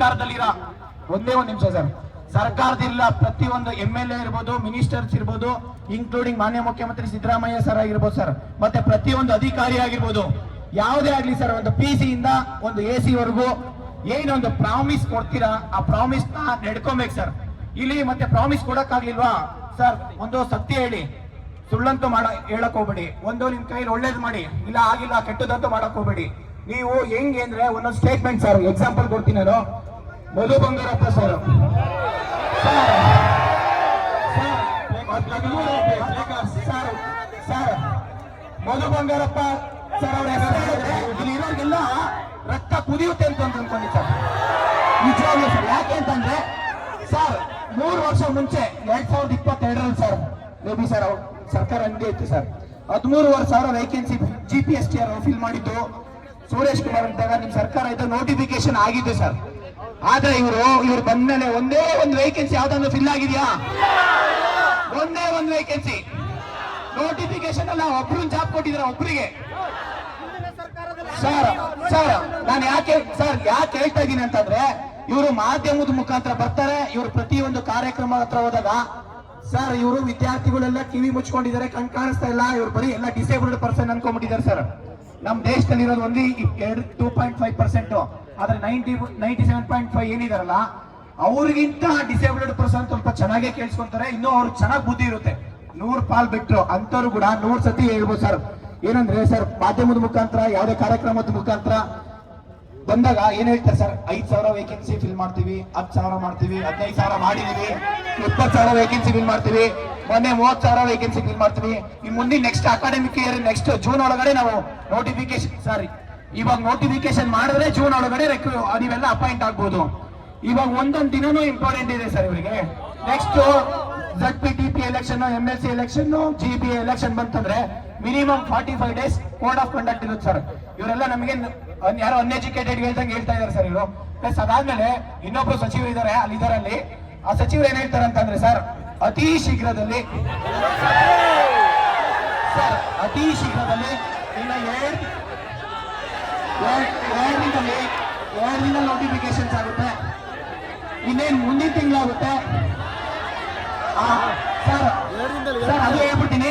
ಸರ್ಕಾರದಲ್ಲಿರೋ? ಒಂದೇ ಒಂದು ನಿಮಿಷ ಸರ್. ಸರ್ಕಾರದಿಲ್ಲ, ಪ್ರತಿಯೊಂದು ಎಂ ಎಲ್ ಎ ಇರ್ಬೋದು ಮಿನಿಸ್ಟರ್ಸ್ ಇರ್ಬೋದು ಇನ್ಕ್ಲೂಡಿಂಗ್ ಮಾನ್ಯ ಮುಖ್ಯಮಂತ್ರಿ ಸಿದ್ದರಾಮಯ್ಯ ಸರ್ ಆಗಿರ್ಬೋದು ಸರ್ ಮತ್ತೆ ಪ್ರತಿಯೊಂದು ಅಧಿಕಾರಿ ಆಗಿರ್ಬೋದು. ಯಾವುದೇ ಆಗ್ಲಿ ಸರ್ ಒಂದು ಪಿ ಸಿ ಇಂದ ಒಂದು ಎ ಸಿ ವರೆಗೂ ಏನೊಂದು ಪ್ರಾಮಿಸ್ ಕೊಡ್ತೀರಾ? ಆ ಪ್ರಾಮಿಸ್ನ ನಡ್ಕೊಬೇಕು ಸರ್ ಇಲ್ಲಿ ಮತ್ತೆ ಪ್ರಾಮಿಸ್ ಕೊಡಕ್ಕಾಗ್ಲಿಲ್ವಾ? ಸರ್ ಒಂದು ಸತ್ಯ ಹೇಳಿ. ಸುಳ್ಳಂತೂ ಮಾಡ, ಹೇಳಕ್ ಹೋಗ್ಬೇಡಿ. ಒಂದು ನಿಮ್ ಕೈಲಿ ಒಳ್ಳೇದು ಮಾಡಿ. ಇಲ್ಲ ಆಗಿಲ್ಲ, ಕೆಟ್ಟದಂತೂ ಮಾಡಕ್ ಹೋಗ್ಬೇಡಿ. ನೀವು ಹೆಂಗೆ ಅಂದ್ರೆ, ಒಂದೊಂದು ಸ್ಟೇಟ್ಮೆಂಟ್ ಸರ್ ಎಕ್ಸಾಂಪಲ್ ಕೊಡ್ತೀನಿ ನಾನು. Madhu Bangarappa sir. Sir. Sir Madhu Bangarappa sir ಅವ್ರ ಹೆಸರು ಹೇಳಿದ್ರೆ ಇಲ್ಲಿ ಇರೋರಿಗೆಲ್ಲ ರಕ್ತ ಕುದಿಯುತ್ತೆ ಅಂತ ಅನ್ಕೊಂಡಿ ಸರ್. ನಿಜವಾಗ್ಲೂ ಸರ್. ಯಾಕೆ ಅಂತಂದ್ರೆ ಸರ್ ಮೂರು ವರ್ಷ ಮುಂಚೆ ಎರಡ್ ಸಾವಿರದ ಇಪ್ಪತ್ತೆರಡರಲ್ಲಿ ಸರ್ ಮೇಬಿ ಸರ್ ಅವ್ರು ಸರ್ಕಾರ ಹಂಗೆ ಇತ್ತು ಸರ್. ಹದಿಮೂರುವರೆ ಸಾವಿರ vacancy G P S T R fill ಮಾಡಿದ್ದು. ಸುರೇಶ್ ಕುಮಾರ್ ಅಂತಾಗ ನಿಮ್ ಸರ್ಕಾರ ಇದು ನೋಟಿಫಿಕೇಶನ್ ಆಗಿದೆ ಸರ್. ಆದ್ರೆ ಇವರು, ಇವ್ರು ಬಂದ್ಮೇಲೆ ಒಂದೇ ಒಂದು ವೇಕೆನ್ಸಿ ಯಾವ್ದಾದ್ರು ಫಿಲ್ ಆಗಿದ್ಯಾ? ಒಂದೇ ಒಂದು ವೇಕೆನ್ಸಿ ನೋಟಿಫಿಕೇಶನ್ ಅಲ್ಲ, ಒಬ್ರು ಜಾಬ್ ಕೊಟ್ಟಿದ್ರ ಒಬ್ರಿಗೆ. ಸರ್ ಸರ್ ನಾನು ಯಾಕೆ ಸರ್ ಯಾಕೆ ಹೇಳ್ತಾ ಇದ್ದೀನಿ ಅಂತಂದ್ರೆ, ಇವರು ಮಾಧ್ಯಮದ ಮುಖಾಂತರ ಬರ್ತಾರೆ, ಇವರು ಪ್ರತಿಯೊಂದು ಕಾರ್ಯಕ್ರಮ ಹತ್ರ ಹೋದಾಗ ಸರ್ ಇವರು ವಿದ್ಯಾರ್ಥಿಗಳೆಲ್ಲ ಕಿವಿ ಮುಚ್ಕೊಂಡಿದ್ದಾರೆ, ಕಣ್ ಕಾಣಿಸ್ತಾ ಇಲ್ಲ, ಇವ್ರು ಬರೀ ಎಲ್ಲ ಡಿಸೇಬಲ್ಡ್ ಪರ್ಸನ್ ಅನ್ಕೊಂಡ್ಬಿಟ್ಟಿದ್ದಾರೆ ಸರ್ ನಮ್ ದೇಶದಲ್ಲಿ ಇರೋದು ಒಂದು ಎರಡು ಟೂ ಪಾಯಿಂಟ್ ಫೈವ್ ಪರ್ಸೆಂಟ್ ಆದ್ರೆ ninety ninety seven point five ಏನಿದಾರಲ್ಲ, ಅವ್ರಿಗಿಂತ ಡಿಸೇಬಲ್ಡ್ ಪರ್ಸನ್ ಸ್ವಲ್ಪ ಚೆನ್ನಾಗೇ ಕೇಳಿಸ್ಕೊಂತಾರೆ, ಇನ್ನೂ ಅವ್ರಿಗೆ ಚೆನ್ನಾಗಿ ಬುದ್ಧಿ ಇರುತ್ತೆ. ನೂರ್ ಪಾಲ್ ಬಿಟ್ರು ಅಂತವ್ರು ಕೂಡ ನೂರ್ ಸತಿ ಹೇಳ್ಬೋದು ಸರ್. ಏನಂದ್ರೆ ಸರ್, ಮಾಧ್ಯಮದ ಮುಖಾಂತರ, ಯಾವುದೇ ಕಾರ್ಯಕ್ರಮದ ಮುಖಾಂತರ ಬಂದಾಗ ಏನ್ ಹೇಳ್ತಾರೆ ಸರ್? ಐದ್ ಸಾವಿರ ವೇಕೆನ್ಸಿ ಫಿಲ್ ಮಾಡ್ತೀವಿ, ಹತ್ತು ಸಾವಿರ ಮಾಡ್ತೀವಿ, ಹದಿನೈದು ಸಾವಿರ ಮಾಡಿದೀವಿ ಇಪ್ಪತ್ತು ಸಾವಿರ ವೇಕೆನ್ಸಿ ಫಿಲ್ ಮಾಡ್ತೀವಿ, ಮೊನ್ನೆ ಮೂವತ್ತು ಸಾವಿರ ವೇಕೆನ್ಸಿ ಫಿಲ್ ಮಾಡ್ತೀವಿ. ಈ ಮುಂದಿನ next academic year next June ಒಳಗಡೆ ನಾವು ನೋಟಿಫಿಕೇಶನ್ ಸಾರಿ ಇವಾಗ ನೋಟಿಫಿಕೇಶನ್ ಮಾಡಿದ್ರೆ ಜೂನ್ ಒಳಗಡೆ ನೀವೆಲ್ಲ ಅಪಾಯಿಂಟ್ ಆಗ್ಬೋದು. ಇವಾಗ ಒಂದೊಂದು ದಿನನೂ ಇಂಪಾರ್ಟೆಂಟ್ ಇದೆ ಸರ್ ಇವರಿಗೆ. Next Z P T P election M L C election G B election ಬಂತಂದ್ರೆ minimum forty five days code of conduct ಇರುತ್ತೆ ಸರ್. ಇವರೆಲ್ಲ ನಮಗೆ ಯಾರೋ ಅನ್ಎಜುಕೇಟೆಡ್ ಹೇಳ್ದಂಗೆ ಹೇಳ್ತಾ ಇದಾರೆ ಸರ್ ಇವರು. ಪ್ಲಸ್ ಅದಾದ್ಮೇಲೆ ಇನ್ನೊಬ್ರು ಸಚಿವರು ಇದಾರೆ ಅಲ್ಲಿ ಇದರಲ್ಲಿ. ಆ ಸಚಿವರು ಏನ್ ಹೇಳ್ತಾರೆ ಅಂತಂದ್ರೆ ಸರ್ ಅತಿ ಶೀಘ್ರದಲ್ಲಿ ಸರ್ ಅತಿ ಶೀಘ್ರದಲ್ಲಿ ಇನ್ನ ಆಗುತ್ತೆ. ಇನ್ನೇನು ಮುಂದಿನ ತಿಂಗಳಾಗುತ್ತೆ. ಸರ್ ಸರ್ ಅದು ಹೇಳ್ಬಿಡ್ತೀನಿ.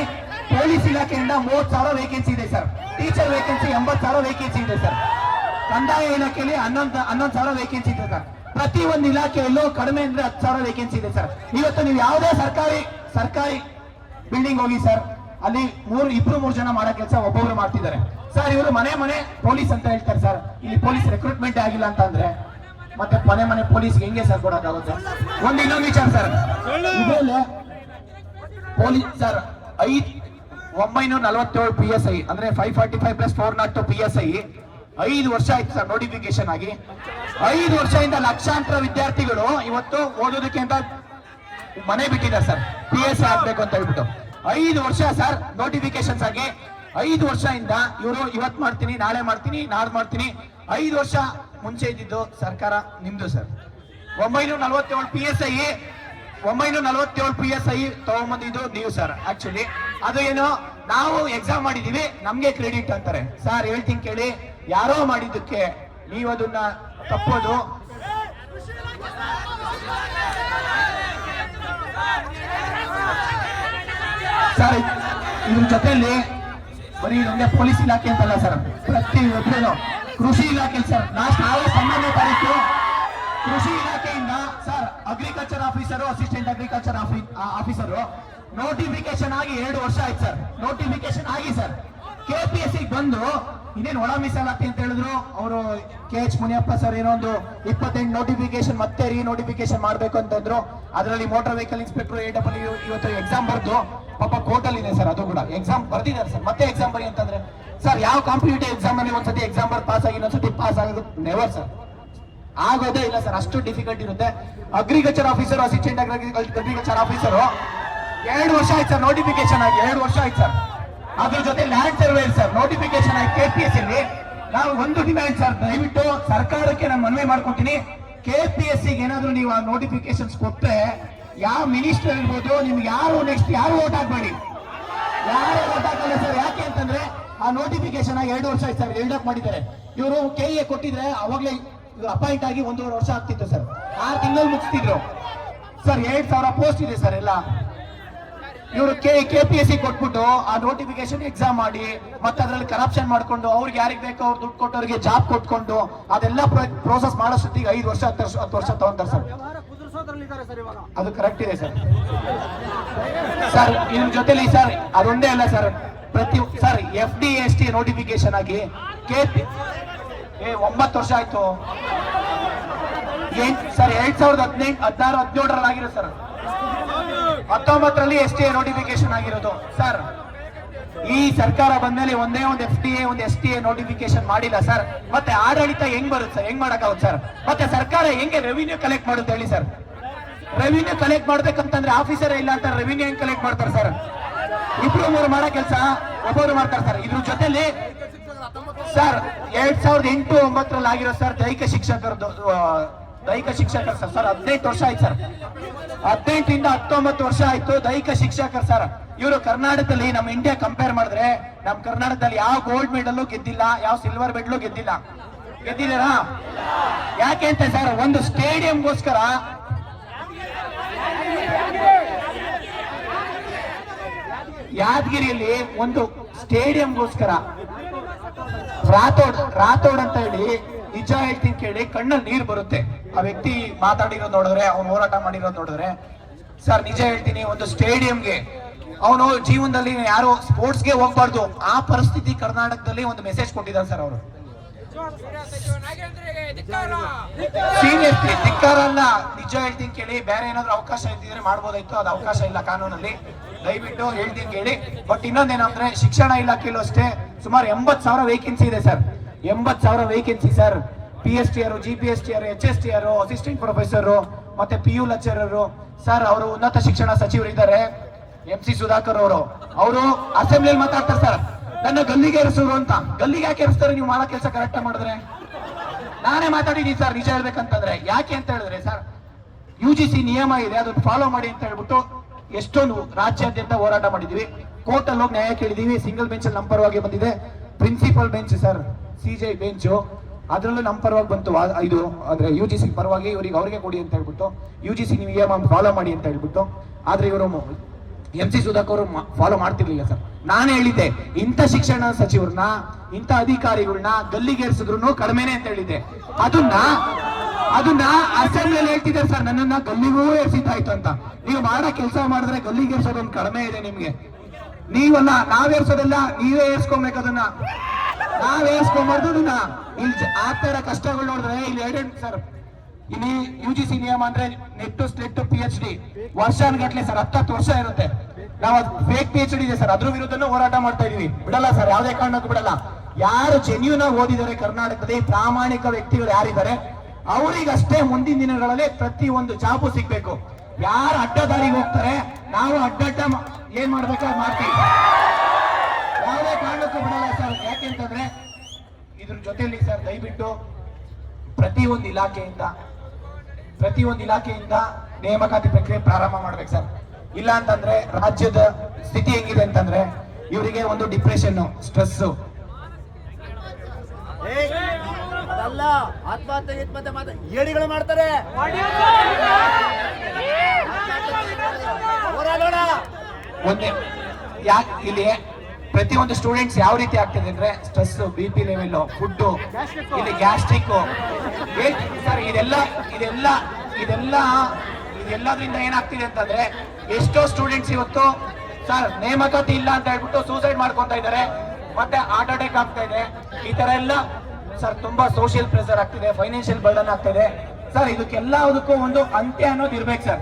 ಇಲಾಖೆಯಿಂದ ಮೂವತ್ತು ಸಾವಿರ ವೇಕೆನ್ಸಿ ಇದೆ ಸರ್ ಟೀಚರ್ ವೇಕೆನ್ಸಿ ಎಂಬತ್ತು ಸಾವಿರ ವೇಕೆನ್ಸಿ ಇದೆ ಸರ್ ಕಂದಾಯ ಇಲಾಖೆಯಲ್ಲಿ ಹನ್ನೊಂದು ಹನ್ನೊಂದು ಸಾವಿರ ವೇಕೆನ್ಸಿ ಇದೆ ಸರ್ ಪ್ರತಿ ಒಂದು ಇಲಾಖೆಯಲ್ಲೂ ಕಡಿಮೆ ಅಂದ್ರೆ ಹತ್ತು ಸಾವಿರ ವೇಕೆನ್ಸಿ ಇದೆ ಸರ್ ಇವತ್ತು ನೀವು ಯಾವುದೇ ಸರ್ಕಾರಿ ಸರ್ಕಾರಿ ಬಿಲ್ಡಿಂಗ್ ಹೋಗಿ ಸರ್ ಅಲ್ಲಿ ಮೂರು ಇಬ್ರು ಮೂರು ಜನ ಮಾಡೋ ಕೆಲಸ ಒಬ್ಬೊಬ್ರು ಮಾಡ್ತಿದ್ದಾರೆ. ಸರ್ ಇವರು ಮನೆ ಮನೆ ಪೊಲೀಸ್ ಅಂತ ಹೇಳ್ತಾರೆ ಸರ್ ಇಲ್ಲಿ ಪೊಲೀಸ್ ರೆಕ್ರೂಟ್ಮೆಂಟ್ ಆಗಿಲ್ಲ ಅಂತ ಅಂದ್ರೆ ಮತ್ತೆ ಮನೆ ಮನೆ ಪೊಲೀಸ್ಗೆ ಹೆಂಗೆ ಸರ್ ಕೊಡೋಕ್ಕಾಗುತ್ತೆ ಒಂದು ಇನ್ನೊಂದು ವಿಚಾರ ಸರ್ ಪೊಲೀಸ್ ಸರ್ ಐದ್ ಒಂಬೈನೂರ ನಲವತ್ತೇಳು ಪಿ ಎಸ್ ಐ ಅಂದ್ರೆ five forty five plus four nought two P S I ಐದು ವರ್ಷ ಆಯ್ತು ಸರ್ ನೋಟಿಫಿಕೇಶನ್ ಆಗಿ. ಐದು ವರ್ಷದಿಂದ ಲಕ್ಷಾಂತರ ವಿದ್ಯಾರ್ಥಿಗಳು ಇವತ್ತು ಓದೋದಕ್ಕೆ ಅಂತ ಮನೆ ಬಿಟ್ಟಿದ್ದಾರೆ ಸರ್. ಪಿ ಎಸ್ ಐ ಆಗ್ಬೇಕು ಅಂತ ಹೇಳ್ಬಿಟ್ಟು. ಐದು ವರ್ಷ ಸರ್ ನೋಟಿಫಿಕೇಶನ್ಸ್ ಆಗಿ. ಐದು ವರ್ಷದಿಂದ ಇವರು ಇವತ್ ಮಾಡ್ತೀನಿ, ನಾಳೆ ಮಾಡ್ತೀನಿ ನಾಡ್ ಮಾಡ್ತೀನಿ. ಐದು ವರ್ಷ ಮುಂಚೆ ಇದ್ದಿದ್ದು ಸರ್ಕಾರ ನಿಮ್ದು ಸರ್. ಒಂಬೈನೂರ ನಲವತ್ತೇಳು ಪಿ ಎಸ್ ಐ ಒಂಬೈನೂರ ನಲವತ್ತೇಳು ಪಿ ಎಸ್ ಐ ತಗೊಂಬಂದಿದ್ದು ನೀವು ಸರ್ ಆಕ್ಚುಲಿ ಅದು ಏನು? ನಾವು ಎಕ್ಸಾಮ್ ಮಾಡಿದೀವಿ, ನಮ್ಗೆ ಕ್ರೆಡಿಟ್ ಅಂತಾರೆ. ಸರ್ ಹೇಳ್ತೀನಿ ಕೇಳಿ, ಯಾರೋ ಮಾಡಿದ್ದಕ್ಕೆ ನೀವು ಅದನ್ನ ತಪ್ಪೋದು? ಸರ್ ಇದ್ರ ಜೊತೆಯಲ್ಲಿ ಬರೀ ಇದೊಂದೇ ಪೊಲೀಸ್ ಇಲಾಖೆ ಅಂತಲ್ಲ ಸರ್ ಪ್ರತಿ ಒಬ್ಬರೇನು ಕೃಷಿ ಇಲಾಖೆ ಸರ್ ಲಾಸ್ಟ್ ನಾಳೆ ಹನ್ನೊಂದನೇ ತಾರೀಕು ಕೃಷಿ ಇಲಾಖೆಯಿಂದ sir agriculture officer assistant agriculture officer notification ಆಗಿ ಎರಡು ವರ್ಷ ಆಯ್ತು ಸರ್. ನೋಟಿಫಿಕೇಶನ್ ಆಗಿ ಸರ್. ಕೆ ಪಿ ಎಸ್ ಬಂದು ಇನ್ನೇನು ಒಳ ಮೀಸಲಾತಿ ಅಂತ ಹೇಳಿದ್ರು. ಅವರು ಕೆ ಎಚ್ ಮುನಿಯಪ್ಪ ಸರ್ ಏನೊಂದು ಇಪ್ಪತ್ತೆಂಟು ನೋಟಿಫಿಕೇಶನ್ ಮತ್ತೆ ರೀ ನೋಟಿಫಿಕೇಶನ್ ಮಾಡ್ಬೇಕು ಅಂತಂದ್ರು. ಅದರಲ್ಲಿ motor vehicle inspector A W ಇವತ್ತು ಎಕ್ಸಾಮ್ ಬರ್ದು, ಪಾಪ ಕೋರ್ಟಲ್ಲಿ ಇದೆ ಸರ್ ಅದು ಕೂಡ. ಎಕ್ಸಾಮ್ ಬರ್ದಿದ್ದಾರೆ ಸರ್. ಮತ್ತೆ ಎಕ್ಸಾಮ್ ಬರಿ ಅಂತಂದ್ರೆ, ಸರ್, ಯಾವ ಕಾಂಪಿಟೇಟಿವ್ ಎಕ್ಸಾಮ್ ಅಲ್ಲಿ ಒಂದ್ಸತಿ ಎಕ್ಸಾಮ್ ಬರ್ ಪಾಸ್ ಆಗಿ ಇನ್ನೊಂದ್ಸತಿ ಪಾಸ್ ಆಗೋದು ನೆವರ್ ಸರ್. ಆಗೋದೇ ಇಲ್ಲ ಸರ್. ಅಷ್ಟು ಡಿಫಿಕಲ್ಟ್ ಇರುತ್ತೆ. Agriculture officer assistant agriculture officer ಎರಡು ವರ್ಷ ಆಯ್ತು ಸರ್ ನೋಟಿಫಿಕೇಶನ್ ಆಗಿ, ಎರಡು ವರ್ಷ ಆಯ್ತು ಸರ್. ಅದ್ರ ಜೊತೆ ಲ್ಯಾಂಡ್ ಸರ್ವೆ ಸರ್ ನೋಟಿಫಿಕೇಶನ್ ಆಗಿ ಕೆ ಪಿ ಎಸ್ ಅಲ್ಲಿ ನಾವು ಒಂದು ಡಿಮ್ಯಾಂಡ್ ಸರ್, ದಯವಿಟ್ಟು ಸರ್ಕಾರಕ್ಕೆ ನಾನು ಮನವಿ ಮಾಡ್ಕೊತೀನಿ. ಕೆ ಪಿ ಎಸ್ ಸಿಗೆ ಏನಾದ್ರು ನೀವು ಆ ನೋಟಿಫಿಕೇಶನ್ಸ್ ಕೊಟ್ಟರೆ ಯಾವ ಮಿನಿಸ್ಟರ್ ಇರ್ಬೋದು, ನಿಮ್ಗೆ ಯಾರು ನೆಕ್ಸ್ಟ್ ಯಾರು ಓಟ್ ಹಾಕ್ಬೇಡಿ? ಯಾರು ಓಟ್ ಹಾಕಲ್ಲ ಸರ್, ಯಾಕೆ ಅಂತಂದ್ರೆ ಆ ನೋಟಿಫಿಕೇಶನ್ ಎರಡು ವರ್ಷ ಆಯ್ತು ಸರ್ ಎಲ್ಡ್ ಅಪ್ ಮಾಡಿದ್ದಾರೆ. ಇವರು ಕೆ ಎ ಕೊಟ್ಟಿದ್ರೆ ಅವಾಗಲೇ ಇವರು ಅಪಾಯಿಂಟ್ ಆಗಿ ಒಂದೂವರೆ ವರ್ಷ ಆಗ್ತಿತ್ತು ಸರ್. ಆರು ತಿಂಗಳಲ್ಲಿ ಮುಗಿಸ್ತಿದ್ರು. ಸರ್, ಎರಡು ಸಾವಿರ ಪೋಸ್ಟ್ ಇದೆ ಸರ್, ಎಲ್ಲ. ಇವರು K K P S C ಕೊಟ್ಬಿಟ್ಟು ಆ ನೋಟಿಫಿಕೇಶನ್ ಎಕ್ಸಾಮ್ ಮಾಡಿ ಮತ್ತೆ ಅದರಲ್ಲಿ ಕರಪ್ಷನ್ ಮಾಡ್ಕೊಂಡು ಅವ್ರಿಗೆ ಯಾರಿಗೆ ಬೇಕೋ ಅವ್ರು ದುಡ್ಡು ಕೊಟ್ಟವ್ರಿಗೆ ಜಾಬ್ ಕೊಟ್ಕೊಂಡು ಅದೆಲ್ಲ ಪ್ರೋಸೆಸ್ ಮಾಡೋಷ್ಟೊತ್ತಿಗೆ ಐದು ವರ್ಷ ಹತ್ತು ವರ್ಷ ಹತ್ತು ವರ್ಷ ತಗೊಂತಾರೆ ಸರ್. ಅದು ಕರೆಕ್ಟ್ ಇದೆ ಸರ್. ಸರ್ ಇದ್ರ ಜೊತೆಲಿ ಸರ್ ಅದೊಂದೇ ಅಲ್ಲ ಸರ್. ಪ್ರತಿ sir F D S T notification ಆಗಿ ಕೆ ಏ ಒಂಬತ್ತು ವರ್ಷ ಆಯ್ತು. ಏನ್ ಸರ್, ಎರಡ್ ಸಾವಿರದ ಹದಿನೆಂಟು ಹದಿನಾರು, ಹದಿನೇಳರಲ್ಲಿ ಸರ್. ಹತ್ತೊಂಬತ್ತರಲ್ಲಿ ಎಸ್ ಟಿ ಎ ನೋಟಿಫಿಕೇಶನ್ ಆಗಿರೋದು. ಸರ್, ಈ ಸರ್ಕಾರ ಬಂದ್ಮೇಲೆ ಒಂದೇ ಒಂದು ಎಫ್ ಟಿ ಎ, ಒಂದು ಎಸ್ ಟಿ ಎ ನೋಟಿಫಿಕೇಶನ್ ಮಾಡಿಲ್ಲ ಸರ್. ಮತ್ತೆ ಆಡಳಿತ ಹೆಂಗ್ ಬರುತ್ತೆ ಸರ್? ಹೆಂಗ್ ಮಾಡಕ್ಕಾಗುತ್ತೆ ಸರ್? ಮತ್ತೆ ಸರ್ಕಾರ ಹೆಂಗೆ ರೆವಿನ್ಯೂ ಕಲೆಕ್ಟ್ ಮಾಡುತ್ತೆ ಹೇಳಿ ಸರ್? ರೆವಿನ್ಯೂ ಕಲೆಕ್ಟ್ ಮಾಡ್ಬೇಕಂತಂದ್ರೆ ಆಫೀಸರ್ ಇಲ್ಲ ಅಂತ ರೆವಿನ್ಯೂ ಹೆಂಗ್ ಕಲೆಕ್ಟ್ ಮಾಡ್ತಾರೆ ಸರ್? ಇಬ್ರು ಮೂರು ಮಾಡೋ ಕೆಲಸ ಒಬ್ಬರು ಮಾಡ್ತಾರೆ ಸರ್. ಇದ್ರ ಜೊತೆಲಿ ಸರ್, ಎರಡ್ ಸಾವಿರದ ಎಂಟು ಒಂಬತ್ತರಲ್ಲಿ ಆಗಿರೋ ಸರ್ ದೈಹಿಕ ಶಿಕ್ಷಕರದ್ದು ದೈಹಿಕ ಶಿಕ್ಷಕರು ಸರ್ ಸರ್, ಹದಿನೈದು ವರ್ಷ ಆಯ್ತು ಸರ್. ಹದಿನೆಂಟರಿಂದ ಹತ್ತೊಂಬತ್ತು ವರ್ಷ ಆಯ್ತು ದೈಹಿಕ ಶಿಕ್ಷಕರು ಸರ್. ಇವರು ಕರ್ನಾಟಕದಲ್ಲಿ ನಮ್ಮ ಇಂಡಿಯಾ ಕಂಪೇರ್ ಮಾಡಿದ್ರೆ ನಮ್ಮ ಕರ್ನಾಟಕದಲ್ಲಿ ಯಾವ ಗೋಲ್ಡ್ ಮೆಡಲ್ ಗೆದ್ದಿಲ್ಲ, ಯಾವ ಸಿಲ್ವರ್ ಮೆಡಲ್ ಗೆದ್ದಿಲ್ಲ. ಗೆದ್ದಿದ್ದೀರಾ? ಯಾಕೆ ಅಂತ ಸರ್, ಒಂದು ಸ್ಟೇಡಿಯಂಗೋಸ್ಕರ ಯಾದಗಿರಿಯಲ್ಲಿ ಒಂದು ಸ್ಟೇಡಿಯಂಗೋಸ್ಕರ ರಾಥೋಡ್ ರಾಥೋಡ್ ಅಂತ ಹೇಳಿ ನಿಜ ಹೇಳ್ತೀನಿ ಕೇಳಿ, ಕಣ್ಣಲ್ಲಿ ನೀರು ಬರುತ್ತೆ. ಆ ವ್ಯಕ್ತಿ ಮಾತಾಡಿರೋದು ನೋಡಿದ್ರೆ, ಅವ್ನು ಹೋರಾಟ ಮಾಡಿರೋದು ನೋಡಿದ್ರೆ, ಸರ್, ನಿಜ ಹೇಳ್ತೀನಿ, ಒಂದು ಸ್ಟೇಡಿಯಂಗೆ ಅವನು ಜೀವನದಲ್ಲಿ ಯಾರು ಸ್ಪೋರ್ಟ್ಸ್ಗೆ ಹೋಗ್ಬಾರ್ದು. ಆ ಪರಿಸ್ಥಿತಿ ಕರ್ನಾಟಕದಲ್ಲಿ ಒಂದು ಮೆಸೇಜ್ ಕೊಟ್ಟಿದ್ದಾರೆ ಸರ್ ಅವರು. ಸೀರಿಯಸ್ಲಿ ಧಿಕ್ಕಾರ ಅಲ್ಲ. ನಿಜ ಹೇಳ್ತೀನಿ ಕೇಳಿ, ಬೇರೆ ಏನಾದ್ರು ಅವಕಾಶ ಇದ್ದಿದ್ರೆ ಮಾಡ್ಬೋದಾಯ್ತು. ಅದು ಅವಕಾಶ ಇಲ್ಲ ಕಾನೂನಲ್ಲಿ. ದಯವಿಟ್ಟು ಹೇಳ್ತೀನಿ ಕೇಳಿ. ಬಟ್ ಇನ್ನೊಂದೇನಂದ್ರೆ, ಶಿಕ್ಷಣ ಇಲಾಖೆಯಲ್ಲೂ ಅಷ್ಟೇ ಸುಮಾರು ಎಂಬತ್ ಸಾವಿರ ವೇಕೆನ್ಸಿ ಇದೆ ಸರ್. ಎಂಬತ್ ಸಾವಿರ vacancy sir P S T R G P S T R H S T R assistant professor ಮತ್ತೆ ಪಿ ಯು ಲೆಕ್ಚರರು ಸರ್ ಅವರು ಉನ್ನತ ಶಿಕ್ಷಣ ಸಚಿವರಿದ್ದಾರೆ ಎಂ ಸಿ ಸುಧಾಕರ್ ಅವರು. ಅವರು ಅಸೆಂಬ್ಲಿಯಲ್ಲಿ ಮಾತಾಡ್ತಾರೆ ಸರ್ ನನ್ನ ಗಲ್ಲಿಗೆ ಏರಿಸೋರು ಅಂತ. ಗಲ್ಲಿಗೆ ಯಾಕೆ ಏರಿಸ್ತಾರೆ? ನೀವು ಮಾಡೋ ಕೆಲಸ ಕರೆಕ್ಟ್ ಮಾಡಿದ್ರೆ. ನಾನೇ ಮಾತಾಡಿದ್ದೀನಿ ಸರ್ ನಿಜ ಹೇಳ್ಬೇಕಂತಂದ್ರೆ. ಯಾಕೆ ಅಂತ ಹೇಳಿದ್ರೆ ಸರ್ ಯು ಜಿ ಸಿ ನಿಯಮ ಇದೆ, ಅದನ್ನು ಫಾಲೋ ಮಾಡಿ ಅಂತ ಹೇಳ್ಬಿಟ್ಟು ಎಷ್ಟೊಂದು ರಾಜ್ಯಾದ್ಯಂತ ಹೋರಾಟ ಮಾಡಿದೀವಿ ಕೋರ್ಟ್ ಅಲ್ಲಿ ಹೋಗಿ ನ್ಯಾಯ ಕೇಳಿದೀವಿ ಸಿಂಗಲ್ ಬೆಂಚ್ ಅಲ್ಲಿ ನಂಬರ್ ಪರವಾಗಿ ಬಂದಿದೆ. Principal bench sir C J bench, ಅದರಲ್ಲೂ ನಮ್ಮ ಪರವಾಗಿ ಬಂತು ಇದು ಅಂದ್ರೆ ಯು ಜಿ ಸಿ ಪರವಾಗಿ ಇವರಿಗೆ ಅವರಿಗೆ ಕೊಡಿ ಅಂತ ಹೇಳ್ಬಿಟ್ಟು ಯು ಜಿ ಸಿ ಫಾಲೋ ಮಾಡಿ ಅಂತ ಹೇಳ್ಬಿಟ್ಟು, ಆದ್ರೆ ಇವರು ಎಂ ಸಿ ಸುಧಾಕರ್ ಫಾಲೋ ಮಾಡ್ತಿರ್ಲಿಲ್ಲ ಸರ್. ನಾನು ಹೇಳಿದ್ದೆ, ಇಂಥ ಶಿಕ್ಷಣ ಸಚಿವರನ್ನ, ಇಂಥ ಅಧಿಕಾರಿಗಳನ್ನ ಗಲ್ಲಿಗೇರಿಸಿದ್ರು ಕಡಿಮೆನೆ ಅಂತ ಹೇಳಿದ್ದೆ. ಅದನ್ನ ಅದನ್ನ ಅಸೆಂಬ್ಲಿಯಲ್ಲಿ ಹೇಳ್ತಿದ್ದಾರೆ ಸರ್, ನನ್ನನ್ನ ಗಲ್ಲಿಗೂ ಏರ್ಸಿದ್ದಾಯ್ತು ಅಂತ. ನೀವು ಮಾಡೋ ಕೆಲಸ ಮಾಡಿದ್ರೆ ಗಲ್ಲಿಗೇರ್ಸೋದೊಂದು ಕಡಿಮೆ ಇದೆ ನಿಮ್ಗೆ. ನೀವಲ್ಲ ನಾವೇರ್ಸೋದಲ್ಲ ನೀವೇ ಏರ್ಸ್ಕೊಬೇಕು ಅದನ್ನ. ನಾವ್ ಅದನ್ನ ಇಲ್ಲಿ ಆಗ್ತಾ ಇರೋ ಕಷ್ಟಗಳು ನೋಡಿದ್ರೆ ಇಲ್ಲಿ ಎರಡು ಸರ್, ಇಲ್ಲಿ ಯು ಜಿ ಸಿ ನಿಯಮ ಅಂದ್ರೆ NET SLET P H D ವರ್ಷಾನುಗಟ್ಲೆ ಸರ್, ಹತ್ತತ್ತು ವರ್ಷ ಇರುತ್ತೆ. ನಾವು ಫೇಕ್ ಪಿ ಎಚ್ ಡಿ ಇದೆ ಸರ್, ಅದ್ರ ವಿರುದ್ಧನೂ ಹೋರಾಟ ಮಾಡ್ತಾ ಇದೀವಿ ಬಿಡಲ್ಲ ಸರ್, ಯಾವುದೇ ಕಾರಣಕ್ಕೂ ಬಿಡಲ್ಲ. ಯಾರು ಜೆನ್ಯೂನ್ ಆಗಿ ಓದಿದ್ದಾರೆ ಕರ್ನಾಟಕದಲ್ಲಿ, ಪ್ರಾಮಾಣಿಕ ವ್ಯಕ್ತಿಗಳು ಯಾರಿದ್ದಾರೆ ಅವರಿಗಷ್ಟೇ ಮುಂದಿನ ದಿನಗಳಲ್ಲಿ ಪ್ರತಿ ಒಂದು ಜಾಬು ಸಿಗ್ಬೇಕು. ಯಾರು ಅಡ್ಡದಾರಿಗೆ ಹೋಗ್ತಾರೆ, ನಾವು ಅಡ್ಡಡ್ಡ ಏನ್ ಮಾಡ್ಬೇಕಾದ್ರೆ ಮಾಡ್ತೀವಿ. ಯಾವುದೇ ಕಾರಣಕ್ಕೂ ಬಿಡಲ್ಲ ಸರ್ ಯಾಕೆಂತಂದ್ರೆ ಇದ್ರ ಜೊತೆಯಲ್ಲಿ ಸರ್ ದಯವಿಟ್ಟು ಪ್ರತಿಯೊಂದು ಇಲಾಖೆಯಿಂದ ಒಂದು ಇಲಾಖೆಯಿಂದ ನೇಮಕಾತಿ ಪ್ರಕ್ರಿಯೆ ಪ್ರಾರಂಭ ಮಾಡ್ಬೇಕು ಸರ್. ಇಲ್ಲ ಅಂತಂದ್ರೆ ರಾಜ್ಯದ ಸ್ಥಿತಿ ಹೆಂಗಿದೆ ಅಂತಂದ್ರೆ ಇವರಿಗೆ ಒಂದು ಡಿಪ್ರೆಷನ್ ಸ್ಟ್ರೆಸ್ ಅಲ್ಲ ಅದಲ್ಲ ಆತ್ಮಹತ್ಯೆ ಏಡಿಗಳು ಮಾಡ್ತಾರೆ. ಒಂದೇ ಯಾಕೆ ಇಲ್ಲಿ ಪ್ರತಿಯೊಂದು ಸ್ಟೂಡೆಂಟ್ಸ್ ಯಾವ ರೀತಿ ಆಗ್ತದೆ ಅಂದ್ರೆ stress B P level food ಇಲ್ಲಿ ಗ್ಯಾಸ್ಟ್ರಿಕ್ ಸರ್ ಇದೆಲ್ಲ ಇದೆಲ್ಲ ಇದೆಲ್ಲ, ಇದೆಲ್ಲದ್ರಿಂದ ಏನಾಗ್ತಿದೆ ಅಂತಂದ್ರೆ ಎಷ್ಟೋ ಸ್ಟೂಡೆಂಟ್ಸ್ ಇವತ್ತು ಸರ್ ನೇಮಕಾತಿ ಇಲ್ಲ ಅಂತ ಹೇಳ್ಬಿಟ್ಟು ಸೂಸೈಡ್ ಮಾಡ್ಕೊಂತ ಇದ್ದಾರೆ. ಮತ್ತೆ ಹಾರ್ಟ್ ಅಟ್ಯಾಕ್ ಆಗ್ತಾ ಇದೆ. ಈ ತರ ಎಲ್ಲ ಸರ್ ತುಂಬಾ ಸೋಷಿಯಲ್ ಪ್ರೆಸರ್ ಆಗ್ತಿದೆ ಫೈನಾನ್ಷಿಯಲ್ ಬರ್ಡನ್ ಆಗ್ತಿದೆ. ಸರ್ ಇದಕ್ಕೆಲ್ಲದಕ್ಕೂ ಒಂದು ಅಂತ್ಯ ಅನ್ನೋದು ಇರ್ಬೇಕು ಸರ್